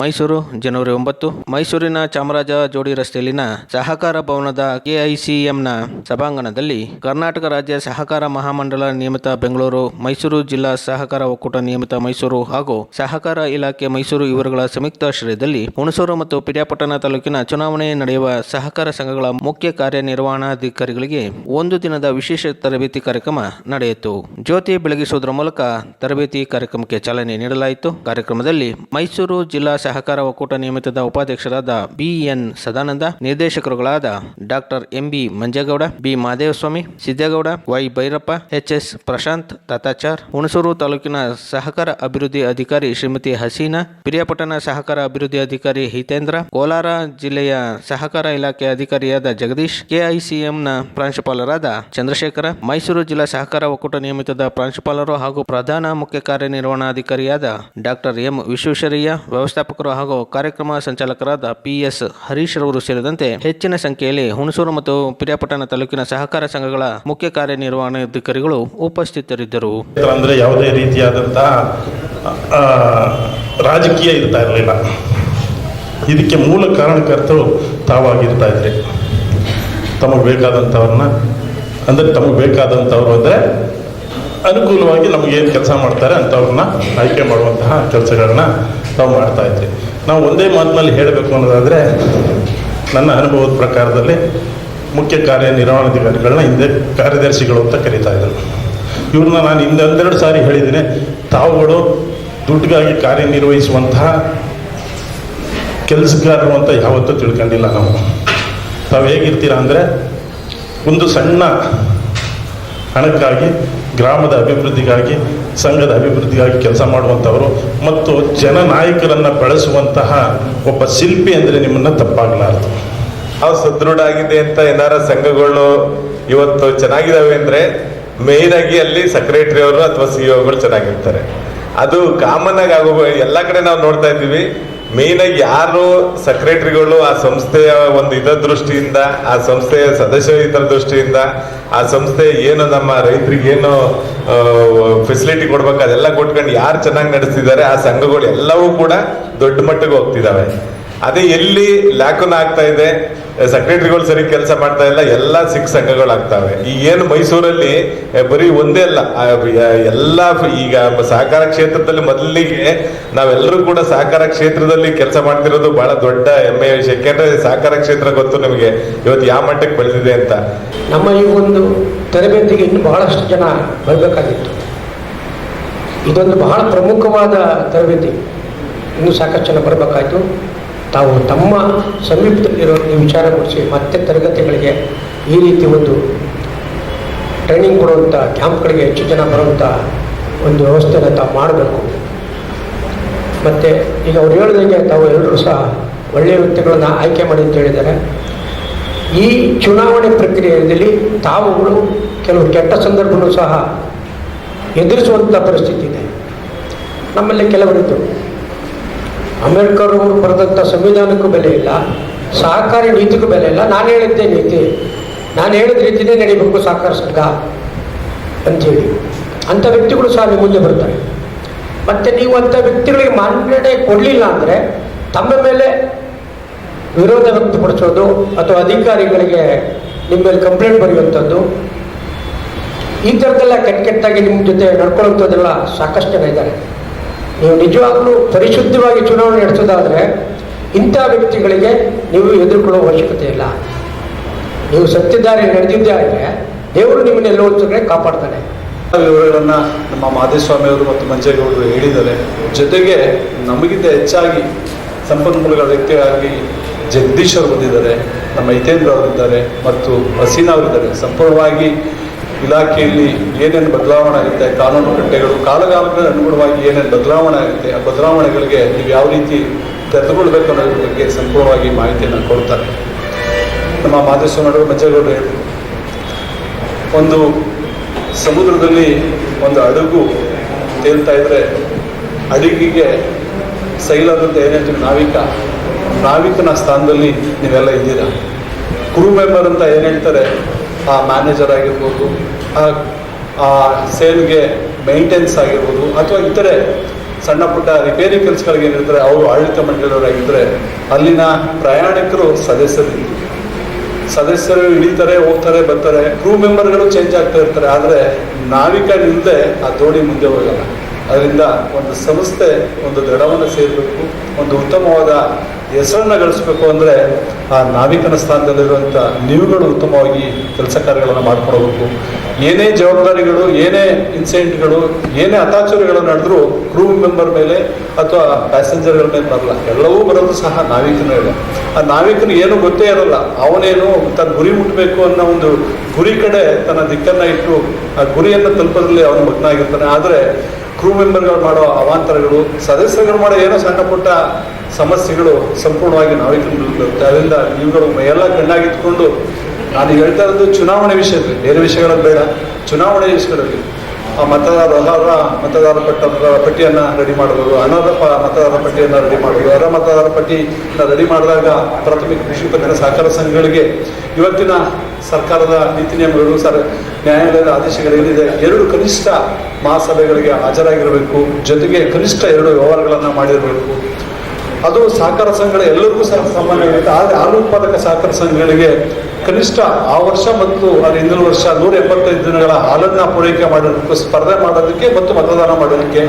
ಮೈಸೂರು, ಜನವರಿ ಒಂಬತ್ತು. ಮೈಸೂರಿನ ಚಾಮರಾಜ ಜೋಡಿ ರಸ್ತೆಯಲ್ಲಿನ ಸಹಕಾರ ಭವನದ ಕೆಐಸಿಎಂನ ಸಭಾಂಗಣದಲ್ಲಿ ಕರ್ನಾಟಕ ರಾಜ್ಯ ಸಹಕಾರ ಮಹಾಮಂಡಲ ನಿಯಮಿತ ಬೆಂಗಳೂರು, ಮೈಸೂರು ಜಿಲ್ಲಾ ಸಹಕಾರ ಒಕ್ಕೂಟ ನಿಯಮಿತ ಮೈಸೂರು ಹಾಗೂ ಸಹಕಾರ ಇಲಾಖೆ ಮೈಸೂರು ಇವರುಗಳ ಸಂಯುಕ್ತಾಶ್ರಯದಲ್ಲಿ ಹುಣಸೂರು ಮತ್ತು ಪಿರಿಯಾಪಟ್ಟಣ ತಾಲೂಕಿನ ಚುನಾವಣೆ ನಡೆಯುವ ಸಹಕಾರ ಸಂಘಗಳ ಮುಖ್ಯ ಕಾರ್ಯನಿರ್ವಹಣಾಧಿಕಾರಿಗಳಿಗೆ ಒಂದು ದಿನದ ವಿಶೇಷ ತರಬೇತಿ ಕಾರ್ಯಕ್ರಮ ನಡೆಯಿತು. ಜ್ಯೋತಿ ಬೆಳಗಿಸುವುದರ ಮೂಲಕ ತರಬೇತಿ ಕಾರ್ಯಕ್ರಮಕ್ಕೆ ಚಾಲನೆ ನೀಡಲಾಯಿತು. ಕಾರ್ಯಕ್ರಮದಲ್ಲಿ ಮೈಸೂರು ಜಿಲ್ಲಾ ಸಹಕಾರ ಒಕ್ಕೂಟ ನಿಯಮಿತದ ಉಪಾಧ್ಯಕ್ಷರಾದ B N Sadananda, ನಿರ್ದೇಶಕರುಗಳಾದ doctor MB Manjegowda, B Madevaswamy, Siddegowda, Y Bhyrappa, HS Prashanth Thathachar Hunsur ತಾಲೂಕಿನ ಸಹಕಾರ ಅಭಿವೃದ್ಧಿ ಅಧಿಕಾರಿ ಶ್ರೀಮತಿ ಹಸೀನಾ, ಪಿರಿಯಾಪಟ್ಟಣ ಸಹಕಾರ ಅಭಿವೃದ್ಧಿ ಅಧಿಕಾರಿ ಹಿತೇಂದ್ರ, ಕೋಲಾರ ಜಿಲ್ಲೆಯ ಸಹಕಾರ ಇಲಾಖೆ ಅಧಿಕಾರಿಯಾದ ಜಗದೀಶ್, ಕೆಐಸಿಎಂನ ಪ್ರಾಂಶುಪಾಲರಾದ ಚಂದ್ರಶೇಖರ, ಮೈಸೂರು ಜಿಲ್ಲಾ ಸಹಕಾರ ಒಕ್ಕೂಟ ನಿಯಮಿತದ ಪ್ರಾಂಶುಪಾಲರು ಹಾಗೂ ಪ್ರಧಾನ ಮುಖ್ಯ ಕಾರ್ಯನಿರ್ವಹಣಾಧಿಕಾರಿಯಾದ ಡಾಕ್ಟರ್ ಎಂ ವಿಶ್ವೇಶ್ವರಯ್ಯ ವ್ಯವಸ್ಥಾಪಕರು ಹಾಗೂ ಕಾರ್ಯಕ್ರಮ ಸಂಚಾಲಕರಾದ ಪಿಎಸ್ ಹರೀಶ್ ರವರು ಸೇರಿದಂತೆ ಹೆಚ್ಚಿನ ಸಂಖ್ಯೆಯಲ್ಲಿ ಹುಣಸೂರು ಮತ್ತು ಪಿರಿಯಾಪಟ್ಟಣ ತಾಲೂಕಿನ ಸಹಕಾರ ಸಂಘಗಳ ಮುಖ್ಯ ಕಾರ್ಯನಿರ್ವಹಣಾಧಿಕಾರಿಗಳು ಉಪಸ್ಥಿತರಿದ್ದರು. ಅಂದರೆ ಯಾವುದೇ ರೀತಿಯಾದಂತಹ ರಾಜಕೀಯ ಇರ್ತಾ ಇರಲಿಲ್ಲ. ಇದಕ್ಕೆ ಮೂಲ ಕಾರಣಕರ್ತರು ತಾವಾಗಿರ್ತಾ ಇದ್ರಿ. ತಮಗೆ ಬೇಕಾದಂಥವ್ರನ್ನ ಅಂದರೆ ತಮಗೆ ಬೇಕಾದಂಥವ್ರು ಅಂದರೆ ಅನುಕೂಲವಾಗಿ ನಮಗೇನು ಕೆಲಸ ಮಾಡ್ತಾರೆ ಅಂಥವ್ರನ್ನ ಆಯ್ಕೆ ಮಾಡುವಂತಹ ಕೆಲಸಗಳನ್ನ ಮಾಡ್ತಾ ಇದ್ರಿ. ನಾವು ಒಂದೇ ಮಾತಿನಲ್ಲಿ ಹೇಳಬೇಕು ಅನ್ನೋದಾದರೆ, ನನ್ನ ಅನುಭವದ ಪ್ರಕಾರದಲ್ಲಿ ಮುಖ್ಯ ಕಾರ್ಯನಿರ್ವಹಣಾಧಿಕಾರಿಗಳನ್ನ ಹಿಂದೆ ಕಾರ್ಯದರ್ಶಿಗಳು ಅಂತ ಕರೀತಾ ಇದ್ರು. ಇವ್ರನ್ನ ನಾನು ಹಿಂದೆ ಒಂದೆರಡು ಸಾರಿ ಹೇಳಿದ್ದೀನಿ, ತಾವುಗಳು ದುಡ್ಡಿಗಾಗಿ ಕಾರ್ಯನಿರ್ವಹಿಸುವಂತಹ ಕೆಲಸಗಾರರು ಅಂತ ಯಾವತ್ತೂ ತಿಳ್ಕೊಂಡಿಲ್ಲ ನಾವು. ತಾವು ಹೇಗಿರ್ತೀರ ಅಂದರೆ, ಒಂದು ಸಣ್ಣ ಹಣಕ್ಕಾಗಿ, ಗ್ರಾಮದ ಅಭಿವೃದ್ಧಿಗಾಗಿ ಸಂಘದ ಅಭಿವೃದ್ಧಿಗಾಗಿ ಕೆಲಸ ಮಾಡುವಂಥವರು ಮತ್ತು ಜನನಾಯಕರನ್ನು ಬೆಳೆಸುವಂತಹ ಒಬ್ಬ ಶಿಲ್ಪಿ ಅಂದರೆ ನಿಮ್ಮನ್ನು ತಪ್ಪಾಗಲಾರದು. ಅವು ಸದೃಢ ಆಗಿದೆ ಅಂತ ಏನಾರ ಸಂಘಗಳು ಇವತ್ತು ಚೆನ್ನಾಗಿದ್ದಾವೆ ಅಂದ್ರೆ ಮೇನ್ ಆಗಿ ಅಲ್ಲಿ ಸೆಕ್ರೆಟರಿ ಅವರು ಅಥವಾ ಸಿಇಒಗಳು ಚೆನ್ನಾಗಿರ್ತಾರೆ. ಅದು ಕಾಮನ್ ಆಗಿ ಆಗೋ ಎಲ್ಲ ಕಡೆ ನಾವು ನೋಡ್ತಾ ಇದ್ದೀವಿ. ಮೇನ್ ಆಗಿ ಯಾರು ಸೆಕ್ರೆಟರಿಗಳು ಆ ಸಂಸ್ಥೆಯ ಒಂದು ಇದರ ದೃಷ್ಟಿಯಿಂದ ಆ ಸಂಸ್ಥೆಯ ಸದಸ್ಯ ಇತರ ದೃಷ್ಟಿಯಿಂದ ಆ ಸಂಸ್ಥೆ ಏನು ನಮ್ಮ ರೈತರಿಗೆ ಏನು ಫೆಸಿಲಿಟಿ ಕೊಡ್ಬೇಕು, ಅದೆಲ್ಲ ಕೊಟ್ಕೊಂಡು ಯಾರು ಚೆನ್ನಾಗಿ ನಡೆಸ್ತಿದ್ದಾರೆ, ಆ ಸಂಘಗಳು ಎಲ್ಲವೂ ಕೂಡ ದೊಡ್ಡ ಮಟ್ಟಿಗೆ ಹೋಗ್ತಿದಾವೆ ಅದೇ ಎಲ್ಲಿ ಲ್ಯಾಕನ್ ಆಗ್ತಾ ಇದೆ ಸೆಕ್ರೆಟರಿಗಳು ಸರಿ ಕೆಲಸ ಮಾಡ್ತಾ ಇಲ್ಲ, ಎಲ್ಲ ಸಿಖ್ ಸಂಘಗಳಾಗ್ತವೆ ಈ ಏನು ಮೈಸೂರಲ್ಲಿ ಬರೀ ಒಂದೇ ಅಲ್ಲ ಎಲ್ಲ ಈಗ ಸಹಕಾರ ಕ್ಷೇತ್ರದಲ್ಲಿ ಮೊದಲಿಗೆ ನಾವೆಲ್ಲರೂ ಕೂಡ ಸಹಕಾರ ಕ್ಷೇತ್ರದಲ್ಲಿ ಕೆಲಸ ಮಾಡ್ತಿರೋದು ಬಹಳ ದೊಡ್ಡ ಹೆಮ್ಮೆಯ ವಿಷಯ ಯಾಕೆಂದ್ರೆ ಸಹಕಾರ ಕ್ಷೇತ್ರ ಗೊತ್ತು ನಿಮಗೆ, ಇವತ್ತು ಯಾವ ಮಟ್ಟಕ್ಕೆ ಬೆಳೆದಿದೆ ಅಂತ. ನಮ್ಮ ಈ ಒಂದು ತರಬೇತಿಗೆ ಇನ್ನು ಬಹಳಷ್ಟು ಜನ ಬರಬೇಕಾಗಿತ್ತು. ಇದೊಂದು ಬಹಳ ಪ್ರಮುಖವಾದ ತರಬೇತಿ. ಇನ್ನು ಸಾಕಷ್ಟು ಜನ ಬರಬೇಕಾಯ್ತು. ತಾವು ತಮ್ಮ ಸಮೀಪದಲ್ಲಿರೋ ಈ ವಿಚಾರ ಕೊಡಿಸಿ ಮತ್ತೆ ತರಗತಿಗಳಿಗೆ ಈ ರೀತಿ ಒಂದು ಟ್ರೈನಿಂಗ್ ಕೊಡುವಂಥ ಕ್ಯಾಂಪ್ಗಳಿಗೆ ಹೆಚ್ಚು ಜನ ಬರುವಂಥ ಒಂದು ವ್ಯವಸ್ಥೆನ ತಾವು ಮಾಡಬೇಕು. ಮತ್ತು ಈಗ ಅವ್ರು ಹೇಳಿದಂಗೆ ತಾವು ಎಲ್ಲರೂ ಸಹ ಒಳ್ಳೆಯ ವ್ಯಕ್ತಿಗಳನ್ನು ಆಯ್ಕೆ ಮಾಡಿ ಅಂತ ಹೇಳಿದ್ದಾರೆ. ಈ ಚುನಾವಣೆ ಪ್ರಕ್ರಿಯೆಯಲ್ಲಿ ತಾವುಗಳು ಕೆಲವು ಕೆಟ್ಟ ಸಂದರ್ಭನೂ ಸಹ ಎದುರಿಸುವಂಥ ಪರಿಸ್ಥಿತಿ ಇದೆ. ನಮ್ಮಲ್ಲಿ ಕೆಲವರಿದ್ದರು ಅಂಬೇಡ್ಕರ್ ಅವರು ಬರೆದಂಥ ಸಂವಿಧಾನಕ್ಕೂ ಬೆಲೆ ಇಲ್ಲ, ಸಹಕಾರಿ ನೀತಿಗೂ ಬೆಲೆ ಇಲ್ಲ. ನಾನು ಹೇಳಿದ್ದೆ ನೀತಿ. ನಾನು ಹೇಳಿದ ರೀತಿಯೇ ನಡಿಬೇಕು ಸಹಕಾರ ಸಂಘ ಅಂಥೇಳಿ ಅಂಥ ವ್ಯಕ್ತಿಗಳು ಸಹ ನಿಮ್ಮ ಮುಂದೆ ಬರ್ತಾರೆ. ಮತ್ತು ನೀವು ಅಂಥ ವ್ಯಕ್ತಿಗಳಿಗೆ ಮಾನ್ಯತೆ ಕೊಡಲಿಲ್ಲ ಅಂದರೆ ತಮ್ಮ ಮೇಲೆ ವಿರೋಧ ವ್ಯಕ್ತಪಡಿಸೋದು ಅಥವಾ ಅಧಿಕಾರಿಗಳಿಗೆ ನಿಮ್ಮ ಮೇಲೆ ಕಂಪ್ಲೇಂಟ್ ಬರೆಯುವಂಥದ್ದು, ಈ ಥರದ್ದೆಲ್ಲ ಕೆಟ್ಟ ಕೆಟ್ಟಾಗಿ ನಿಮ್ಮ ಜೊತೆ ನಡ್ಕೊಳ್ಳುವಂಥದ್ದೆಲ್ಲ ಸಾಕಷ್ಟು ಜನ ಇದ್ದಾರೆ. ನೀವು ನಿಜವಾಗ್ಲೂ ಪರಿಶುದ್ಧವಾಗಿ ಚುನಾವಣೆ ನಡೆಸೋದಾದರೆ ಇಂಥ ವ್ಯಕ್ತಿಗಳಿಗೆ ನೀವು ಎದುರುಕೊಳ್ಳುವ ಅವಶ್ಯಕತೆ ಇಲ್ಲ. ನೀವು ಸತ್ಯದಾರಿ ನಡೆದಿದ್ದೇ ಆದರೆ ದೇವರು ನಿಮ್ಮನ್ನ ಎಲ್ಲೋ ಒಂದು ಕಡೆ ಕಾಪಾಡ್ತಾನೆ ವಿವರಗಳನ್ನ ನಮ್ಮ ಮಾದೇಸ್ವಾಮಿ ಅವರು ಮತ್ತು ಮಂಜೇಗೌಡರು ಹೇಳಿದ್ದಾರೆ. ಜೊತೆಗೆ ನಮಗಿಂತ ಹೆಚ್ಚಾಗಿ ಸಂಪನ್ಮೂಲಗಳ ವ್ಯಕ್ತಿಯಾಗಿ ಜಗದೀಶ್ ಅವರು ಬಂದಿದ್ದಾರೆ, ನಮ್ಮ ಹಿತೇಂದ್ರ ಅವರಿದ್ದಾರೆ ಮತ್ತು ಹಸೀನಾ ಅವರಿದ್ದಾರೆ. ಸಂಪೂರ್ಣವಾಗಿ ಇಲಾಖೆಯಲ್ಲಿ ಏನೇನು ಬದಲಾವಣೆ ಆಗುತ್ತೆ, ಕಾನೂನು ಕಟ್ಟೆಗಳು ಕಾಲಕಾಲಕ್ಕೆ ಅನುಗುಣವಾಗಿ ಏನೇನು ಬದಲಾವಣೆ ಆಗುತ್ತೆ, ಆ ಬದಲಾವಣೆಗಳಿಗೆ ನೀವು ಯಾವ ರೀತಿ ತೆರೆದುಕೊಳ್ಬೇಕು ಅನ್ನೋದ್ರ ಬಗ್ಗೆ ಸಂಪೂರ್ಣವಾಗಿ ಮಾಹಿತಿಯನ್ನು ಕೊಡ್ತಾರೆ. ನಮ್ಮ ಮಾದೇಶ್ವರ ನಡುವೆ ಮಂಜೇಗೌಡರು ಒಂದು ಸಮುದ್ರದಲ್ಲಿ ಒಂದು ಹಡಗು ತೇಲ್ತಾ ಇದ್ರೆ ಅಡುಗೆಗೆ ಸೈಲಾದಂಥ ಅಂತ ಏನ್ ಹೇಳ್ತೀವಿ ನಾವಿಕ? ನಾವಿಕನ ಸ್ಥಾನದಲ್ಲಿ ನೀವೆಲ್ಲ ಇದ್ದೀರಾ? ಕ್ರೂ ಮೆಂಬರ್ ಅಂತ ಏನು ಹೇಳ್ತಾರೆ? ಆ ಮ್ಯಾನೇಜರ್ ಆಗಿರ್ಬೋದು, ಆ ಸೇಲ್ಗೆ ಮೇಂಟೆನ್ಸ್ ಆಗಿರ್ಬೋದು, ಅಥವಾ ಇತರೆ ಸಣ್ಣ ಪುಟ್ಟ ರಿಪೇರಿ ಕೆಲಸಗಳಿಗೆ ಏನಿರ್ತಾರೆ, ಅವರು ಆಡಳಿತ ಮಂಡಳಿಯವರಾಗಿದ್ದರೆ ಅಲ್ಲಿನ ಪ್ರಯಾಣಿಕರು ಸದಸ್ಯರು. ಸದಸ್ಯರು ಇಳಿತಾರೆ ಹೋಗ್ತಾರೆ, ಬರ್ತಾರೆ ಕ್ರೂ ಮೆಂಬರ್ಗಳು ಚೇಂಜ್ ಆಗ್ತಾ ಇರ್ತಾರೆ, ಆದರೆ ನಾವಿಕ ನಿಲ್ಲದೆ ಆ ದೋಣಿ ಮುಂದೆ ಹೋಗಲ್ಲ. ಅದರಿಂದ ಒಂದು ಸಂಸ್ಥೆ, ಒಂದು ದೃಢವನ್ನು ಸೇರಬೇಕು, ಒಂದು ಉತ್ತಮವಾದ ಹೆಸರನ್ನು ಗಳಿಸ್ಬೇಕು ಅಂದರೆ ಆ ನಾವಿಕನ ಸ್ಥಾನದಲ್ಲಿರುವಂಥ ನೀವುಗಳು ಉತ್ತಮವಾಗಿ ಕೆಲಸ ಕಾರ್ಯಗಳನ್ನು ಮಾಡ್ಕೊಡಬೇಕು ಏನೇ ಜವಾಬ್ದಾರಿಗಳು, ಏನೇ ಇನ್ಸಿಡೆಂಟ್ಗಳು ಏನೇ ಅತಾಚುರಿಗಳು ನಡೆದರೂ ಕ್ರೂ ಮೆಂಬರ್ ಮೇಲೆ ಅಥವಾ ಪ್ಯಾಸೆಂಜರ್ಗಳ ಮೇಲೆ ಬರಲ್ಲ. ಎಲ್ಲವೂ ಬರೋದು ಸಹ ನಾವಿಕನ ಮೇಲೆ. ಆ ನಾವಿಕನ ಏನು ಗೊತ್ತೇ ಇರಲ್ಲ. ಅವನೇನು ತನ್ನ ಗುರಿ ಮುಟ್ಟಬೇಕು ಅನ್ನೋ ಒಂದು ಗುರಿ ಕಡೆ ತನ್ನ ದಿಕ್ಕನ್ನು ಇಟ್ಟು ಆ ಗುರಿಯನ್ನು ತಲುಪೋದ್ರಲ್ಲಿ ಅವನು ಮಗ್ನಾಗಿರ್ತಾನೆ. ಆದರೆ ಕ್ರೂ ಮೆಂಬರ್ಗಳು ಮಾಡೋ ಅವಾಂತರಗಳು, ಸದಸ್ಯರುಗಳು ಮಾಡೋ ಏನೋ ಸಣ್ಣ ಪುಟ್ಟ ಸಮಸ್ಯೆಗಳು ಸಂಪೂರ್ಣವಾಗಿ ನಾವೇ ಬರುತ್ತೆ ಅದರಿಂದ ಇವುಗಳು ಎಲ್ಲ ಕಣ್ಣಾಗಿತ್ಕೊಂಡು ನಾನು ಹೇಳ್ತಾ ಇರೋದು ಚುನಾವಣೆ ವಿಷಯದಲ್ಲಿ, ಬೇರೆ ವಿಷಯಗಳ ಬೇಡ, ಚುನಾವಣೆ ವಿಷಯಗಳಲ್ಲಿ ಆ ಮತದಾರ ಅರ್ಹರ ಮತದಾರ ಪಟ್ಟ, ಪಟ್ಟಿಯನ್ನು ರೆಡಿ ಮಾಡೋದು ಅನರ್ಹ ಮತದಾರ ಪಟ್ಟಿಯನ್ನು ರೆಡಿ ಮಾಡೋದು ಅರ್ಹ ಮತದಾರ ಪಟ್ಟಿನ ರೆಡಿ ಮಾಡಿದಾಗ ಪ್ರಾಥಮಿಕ ಕೃಷಿ ಸಹಕಾರ ಸಂಘಗಳಿಗೆ ಇವತ್ತಿನ ಸರ್ಕಾರದ ನೀತಿ ನಿಯಮಗಳು, ಸರ್, ನ್ಯಾಯಾಲಯದ ಆದೇಶಗಳೇನಿದೆ ಎರಡು ಕನಿಷ್ಠ ಮಹಾಸಭೆಗಳಿಗೆ ಹಾಜರಾಗಿರಬೇಕು. ಜೊತೆಗೆ ಕನಿಷ್ಠ ಎರಡು ವ್ಯವಹಾರಗಳನ್ನು ಮಾಡಿರಬೇಕು. ಅದು ಸಹಕಾರ ಸಂಘಗಳ ಎಲ್ಲರಿಗೂ ಸಹ ಸಾಮಾನ್ಯವಾಗಿರುತ್ತೆ ಆದರೆ ಹಾಲು ಉತ್ಪಾದಕ ಸಹಕಾರ ಸಂಘಗಳಿಗೆ ಕನಿಷ್ಠ ಆ ವರ್ಷ ಮತ್ತು ಅದರ ಹಿಂದಿನ ವರ್ಷ ನೂರ ಎಪ್ಪತ್ತೈದು ದಿನಗಳ ಹಾಲನ್ನು ಪೂರೈಕೆ ಮಾಡೋದಕ್ಕೆ, ಸ್ಪರ್ಧೆ ಮಾಡೋದಕ್ಕೆ ಮತ್ತು ಮತದಾನ ಮಾಡೋದಕ್ಕೆ.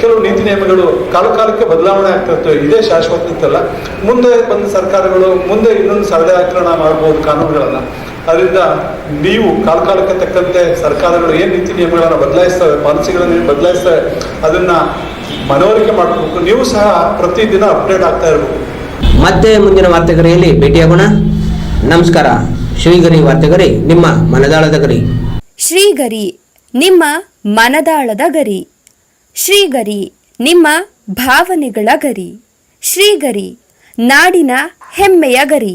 ಕೆಲವು ನೀತಿ ನಿಯಮಗಳು ಕಾಲಕಾಲಕ್ಕೆ ಬದಲಾವಣೆ ಆಗ್ತಾ ಇರ್ತವೆ ಇದೇ ಶಾಶ್ವತ ಇತ್ತಲ್ಲ. ಮುಂದೆ ಬಂದ ಸರ್ಕಾರಗಳು, ಮುಂದೆ ಇನ್ನೊಂದು ಸರಳೀಕರಣ ಮಾಡ್ಬೋದು ಕಾನೂನುಗಳನ್ನು. ಅದರಿಂದ ನೀವು ಕಾಲಕಾಲಕ್ಕೆ ತಕ್ಕಂತೆ ಸರ್ಕಾರಗಳು ಏನು ನೀತಿ ನಿಯಮಗಳನ್ನು ಬದಲಾಯಿಸ್ತವೆ ಪಾಲಿಸಿಗಳನ್ನು ಏನು ಬದಲಾಯಿಸ್ತವೆ ಅದನ್ನ ಮನವರಿಕೆ ಮಾಡಬೇಕು ನೀವು ಸಹ ಪ್ರತಿದಿನ ಅಪ್ಡೇಟ್ ಆಗ್ತಾ ಇರಬೇಕು. ಮತ್ತೆ ಮುಂದಿನ ವಾರ್ತೆಗರಿಯಲ್ಲಿ ಭೇಟಿಯಾಗೋಣ ನಮಸ್ಕಾರ. ಶ್ರೀಗರಿ ವಾರ್ತೆಗರಿ ನಿಮ್ಮ ಮನದಾಳದ ಗರಿ. ಶ್ರೀಗರಿ ನಿಮ್ಮ ಮನದಾಳದ ಗರಿ. ಶ್ರೀಗರಿ ನಿಮ್ಮ ಭಾವನೆಗಳ ಗರಿ. ಶ್ರೀಗರಿ ನಾಡಿನ ಹೆಮ್ಮೆಯ ಗರಿ.